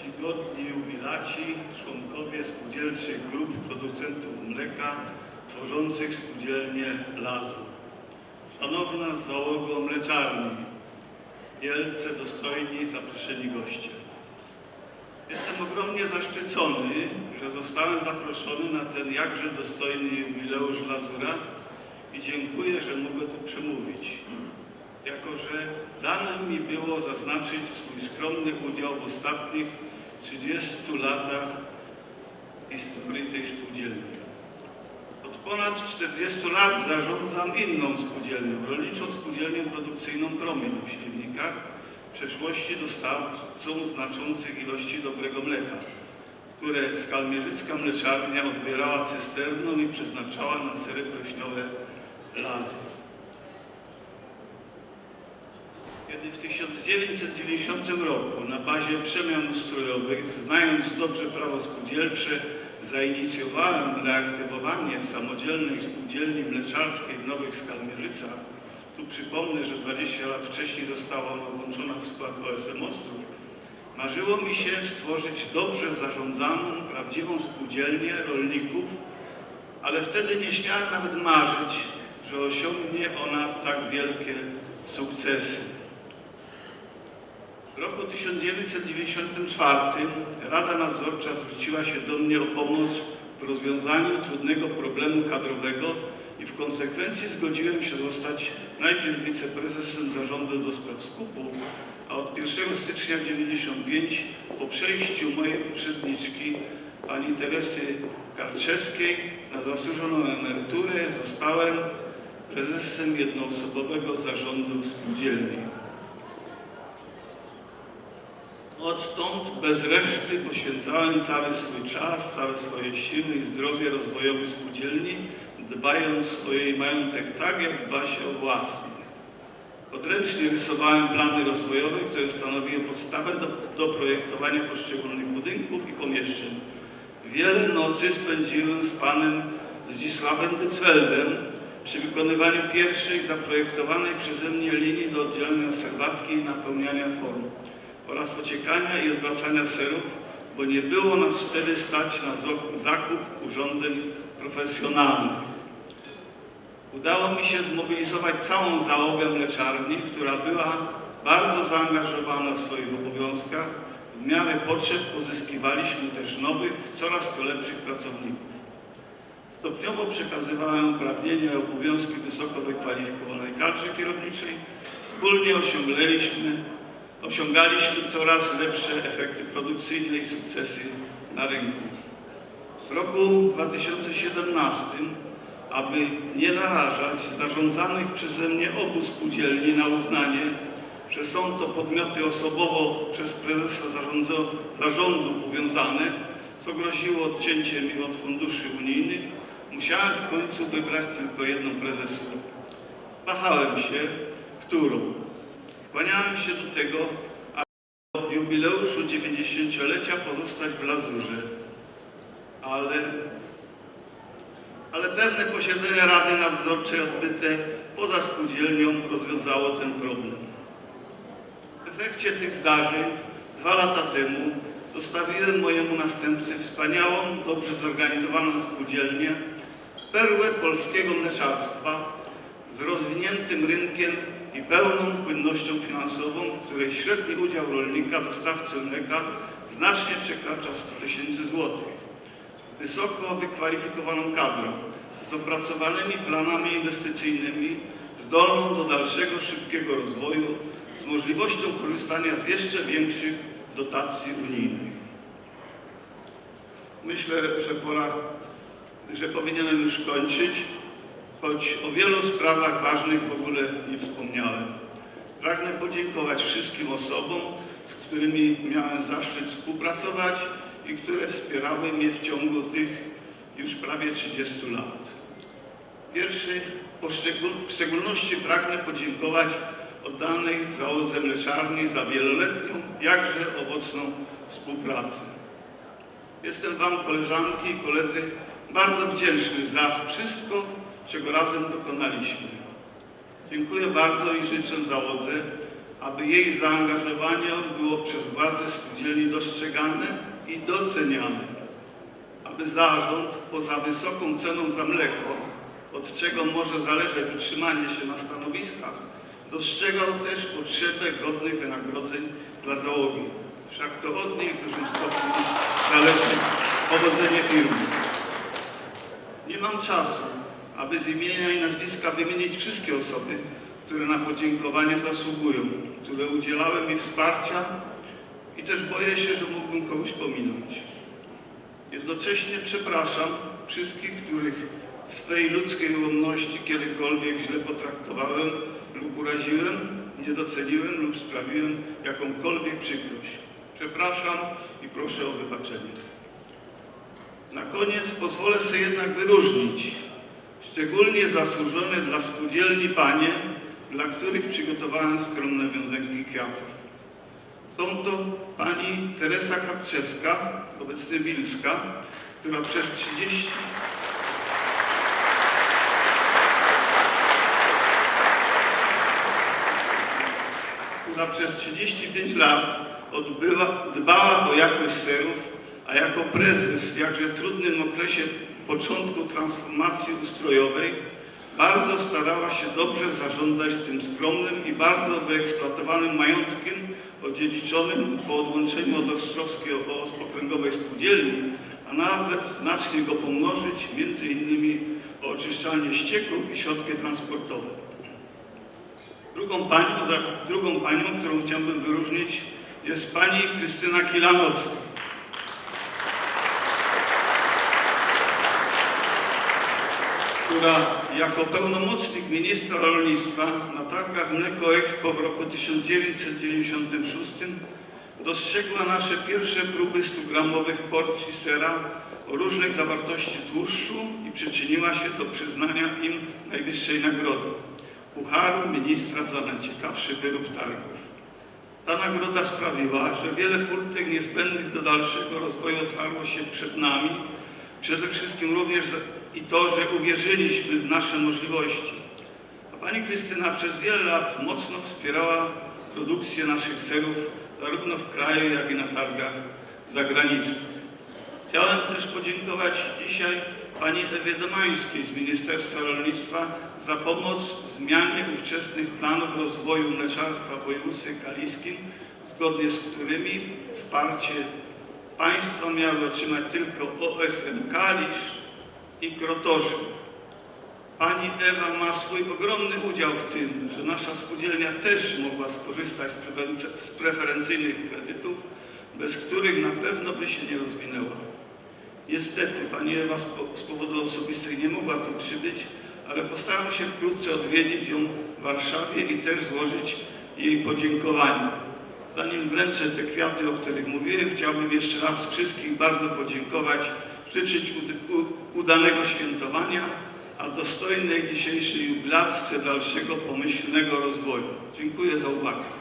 czcigodni jubilaci, członkowie spółdzielczych grup producentów mleka tworzących spółdzielnię Lazu. Szanowna załogo mleczarni, wielce dostojni zaproszeni goście. Jestem ogromnie zaszczycony, że zostałem zaproszony na ten jakże dostojny jubileusz Lazura i dziękuję, że mogę tu przemówić. Jako, że dane mi było zaznaczyć swój skromny udział w ostatnich 30 latach historii tej spółdzielni. Od ponad 40 lat zarządzam inną spółdzielnią, rolniczą spółdzielnią produkcyjną Promień w Śliwnikach, w przeszłości dostawcą znaczących ilości dobrego mleka, które Skalmierzycka Mleczarnia odbierała cysterną i przeznaczała na sery prośniowe lazy. Kiedy w 1990 roku na bazie przemian ustrojowych, znając dobrze prawo spółdzielcze, zainicjowałem reaktywowanie samodzielnej spółdzielni mleczarskiej w Nowych Skalmierzycach, tu przypomnę, że 20 lat wcześniej została ona włączona w skład OSM Ostrów, marzyło mi się stworzyć dobrze zarządzaną, prawdziwą spółdzielnię rolników, ale wtedy nie śmiałem nawet marzyć, że osiągnie ona tak wielkie sukcesy. Roku 1994 Rada Nadzorcza zwróciła się do mnie o pomoc w rozwiązaniu trudnego problemu kadrowego i w konsekwencji zgodziłem się zostać najpierw wiceprezesem zarządu do spraw skupu, a od 1 stycznia 1995 po przejściu mojej poprzedniczki, pani Teresy Karczewskiej, na zasłużoną emeryturę zostałem prezesem jednoosobowego zarządu spółdzielni. Odtąd bez reszty poświęcałem cały swój czas, całe swoje siły i zdrowie rozwojowi spółdzielni, dbając o swojej majątek tak, jak dba się o własny. Odręcznie rysowałem plany rozwojowe, które stanowiły podstawę do, do projektowania poszczególnych budynków i pomieszczeń. Wiele nocy spędziłem z panem Zdzisławem Dycweldem przy wykonywaniu pierwszej zaprojektowanej przeze mnie linii do oddzielania serwatki i napełniania form oraz ociekania i odwracania serów, bo nie było nas wtedy stać na zakup urządzeń profesjonalnych. Udało mi się zmobilizować całą załogę mleczarni, która była bardzo zaangażowana w swoich obowiązkach. W miarę potrzeb pozyskiwaliśmy też nowych, coraz to lepszych pracowników. Stopniowo przekazywałem uprawnienia i obowiązki wysoko wykwalifikowanej kadrze kierowniczej. Wspólnie osiągnęliśmy, osiągaliśmy coraz lepsze efekty produkcyjne i sukcesy na rynku. W roku 2017, aby nie narażać zarządzanych przeze mnie obu spółdzielni na uznanie, że są to podmioty osobowo przez prezesa zarządzo, zarządu powiązane, co groziło odcięciem ich od funduszy unijnych, musiałem w końcu wybrać tylko jedną prezesurę. Wahałem się, którą. Skłaniałem się do tego, aby po jubileuszu 90-lecia pozostać w Lazurze. Ale, ale pewne posiedzenie Rady Nadzorczej odbyte poza spółdzielnią rozwiązało ten problem. W efekcie tych zdarzeń dwa lata temu zostawiłem mojemu następcy wspaniałą, dobrze zorganizowaną spółdzielnię, perłę polskiego mleczarstwa z rozwiniętym rynkiem i pełną płynnością finansową, w której średni udział rolnika dostawcy mleka znacznie przekracza 100 tysięcy złotych. Z wysoko wykwalifikowaną kadrą, z opracowanymi planami inwestycyjnymi, zdolną do dalszego szybkiego rozwoju, z możliwością korzystania z jeszcze większych dotacji unijnych. Myślę, że pora, że powinienem już kończyć, choć o wielu sprawach ważnych w ogóle nie wspomniałem. Pragnę podziękować wszystkim osobom, z którymi miałem zaszczyt współpracować i które wspierały mnie w ciągu tych już prawie 30 lat. Pierwszy, w szczególności pragnę podziękować oddanej załodze mleczarni za wieloletnią, jakże owocną współpracę. Jestem Wam, koleżanki i koledzy, bardzo wdzięczny za wszystko, czego razem dokonaliśmy. Dziękuję bardzo i życzę załodze, aby jej zaangażowanie było przez władze spółdzielni dostrzegane i doceniane, aby zarząd poza wysoką ceną za mleko, od czego może zależeć utrzymanie się na stanowiskach, dostrzegał też potrzebę godnych wynagrodzeń dla załogi. Wszak to od niej w dużym stopniu zależy powodzenie firmy. Nie mam czasu, aby z imienia i nazwiska wymienić wszystkie osoby, które na podziękowanie zasługują, które udzielały mi wsparcia i też boję się, że mógłbym kogoś pominąć. Jednocześnie przepraszam wszystkich, których w swej ludzkiej ułomności kiedykolwiek źle potraktowałem lub uraziłem, nie doceniłem lub sprawiłem jakąkolwiek przykrość. Przepraszam i proszę o wybaczenie. Na koniec pozwolę sobie jednak wyróżnić szczególnie zasłużone dla spółdzielni panie, dla których przygotowałem skromne wiązanki kwiatów. Są to pani Teresa Kapczewska, obecnie Bilska, która przez 30 która przez 35 lat odbyła, dbała o jakość serów, a jako prezes w jakże trudnym okresie początku transformacji ustrojowej bardzo starała się dobrze zarządzać tym skromnym i bardzo wyeksploatowanym majątkiem odziedziczonym po odłączeniu od Ostrowskiej Okręgowej Spółdzielni, a nawet znacznie go pomnożyć, między innymi o oczyszczalnię ścieków i środki transportowe. Drugą panią, drugą panią, którą chciałbym wyróżnić, jest pani Krystyna Kilanowska. Która jako pełnomocnik ministra rolnictwa na targach Mleko Expo w roku 1996 dostrzegła nasze pierwsze próby 100-gramowych porcji sera o różnych zawartości tłuszczu i przyczyniła się do przyznania im najwyższej nagrody Pucharu Ministra za najciekawszy wyrób targów. Ta nagroda sprawiła, że wiele furtek niezbędnych do dalszego rozwoju otwarło się przed nami, przede wszystkim również i to, że uwierzyliśmy w nasze możliwości. A pani Krystyna przez wiele lat mocno wspierała produkcję naszych serów zarówno w kraju, jak i na targach zagranicznych. Chciałem też podziękować dzisiaj pani Ewie Domańskiej z Ministerstwa Rolnictwa za pomoc w zmianie ówczesnych planów rozwoju mleczarstwa w województwie kaliskim, zgodnie z którymi wsparcie państwa miały otrzymać tylko OSM Kalisz i Krotorzy. Pani Ewa ma swój ogromny udział w tym, że nasza spółdzielnia też mogła skorzystać z preferenc- z preferencyjnych kredytów, bez których na pewno by się nie rozwinęła. Niestety pani Ewa z po- z powodu osobistych nie mogła tu przybyć, ale postaram się wkrótce odwiedzić ją w Warszawie i też złożyć jej podziękowania. Zanim wręczę te kwiaty, o których mówiłem, chciałbym jeszcze raz wszystkich bardzo podziękować, życzyć udanego świętowania, a dostojnej dzisiejszej jubilatce dalszego pomyślnego rozwoju. Dziękuję za uwagę.